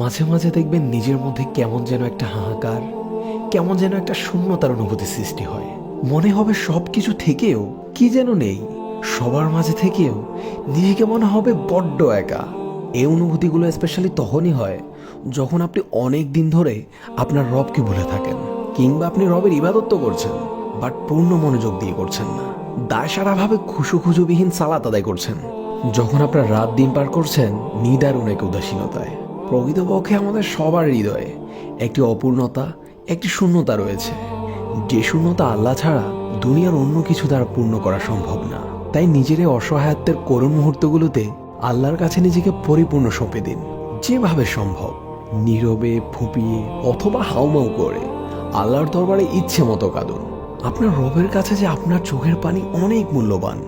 মাঝে মাঝে দেখবেন নিজের মধ্যে কেমন যেন একটা হাহাকার, কেমন যেন একটা শূন্যতার অনুভূতি সৃষ্টি হয়। মনে হবে সব কিছু থেকেও কি যেন নেই, সবার মাঝে থেকেও নিজেকে মনে হবে বড্ড একা। এই অনুভূতিগুলো স্পেশালি তখনই হয় যখন আপনি অনেক দিন ধরে আপনার রবকে ভুলে থাকেন, কিংবা আপনি রবের ইবাদত তো করছেন বাট পূর্ণ মনোযোগ দিয়ে করছেন না। দায়সারাভাবে খুশু খুশুবিহীন সালাত আদায় করছেন। যখন আপনার রাত দিন পার করছেন, নিদারুণ এক উদাসীনতায়। প্রকৃতপক্ষে আমাদের সবার হৃদয়ে একটি অপূর্ণতা, একটি শূন্যতা রয়েছে। যে শূন্যতা আল্লাহ ছাড়া দুনিয়ার অন্য কিছু দ্বারা পূর্ণ করা সম্ভব না। তাই নিজের এই অসহায়ত্বের করুণ মুহূর্তগুলোতে আল্লাহর কাছে নিজেকে পরিপূর্ণ সঁপে দিন। যেভাবে সম্ভব, নীরবে ফুপিয়ে অথবা হাউমাউ করে আল্লাহর দরবারে ইচ্ছে মতো কাঁদুন। আপনার রবের কাছে যে আপনার চোখের পানি অনেক মূল্যবান।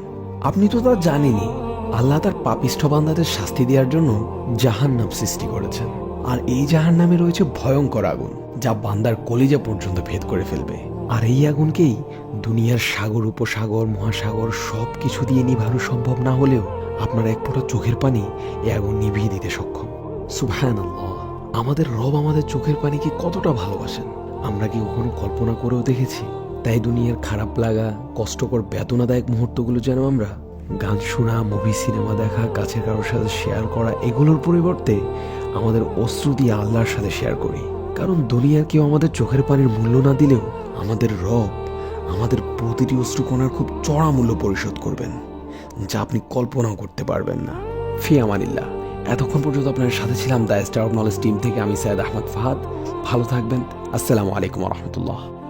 আপনি তো তা জানেনই আল্লাহ তার পাপিষ্ঠ বান্দাদের শাস্তি দেওয়ার জন্য জাহান্নাম সৃষ্টি করেছেন। আর এই জাহান্নামে রয়েছে ভয়ঙ্কর আগুন, যা বান্দার কলিজা পর্যন্ত ভেদ করে ফেলবে। আর এই আগুনকেই দুনিয়ার সাগর, উপসাগর, মহাসাগর সব কিছু দিয়ে নিভানো সম্ভব না হলেও আপনার এক ফোঁটা চোখের পানি এই আগুন নিভিয়ে দিতে সক্ষম। সুবহান আমাদের রব আমাদের চোখের পানি পানিকে কতটা ভালোবাসেন। আমরা কি কখনো কল্পনা করেও দেখেছি, তাই দুনিয়ার খারাপ লাগা, কষ্টকর বেদনাদায়ক মুহূর্তগুলো যেন আমরা গান শোনা মুভি সিনেমা দেখা কাছের কারোর সাথে শেয়ার করা, এগুলোর পরিবর্তে আমাদের অশ্রু দিয়ে আল্লাহর সাথে শেয়ার করি। কারণ দুনিয়ার কেউ আমাদের চোখের পানির মূল্য না দিলেও আমাদের রব আমাদের প্রতিটি অশ্রুকণার খুব চড়া মূল্য পরিশোধ করবেন, যা আপনি কল্পনাও করতে পারবেন না। ফি আমানিল্লাহ। এতক্ষণ পর্যন্ত আপনার সাথে ছিলাম the star of knowledge team থেকে আমি সৈয়দ আহমদ ফাহাদ। ভালো থাকবেন। আসসালামু আলাইকুম রহমতুল্লাহ।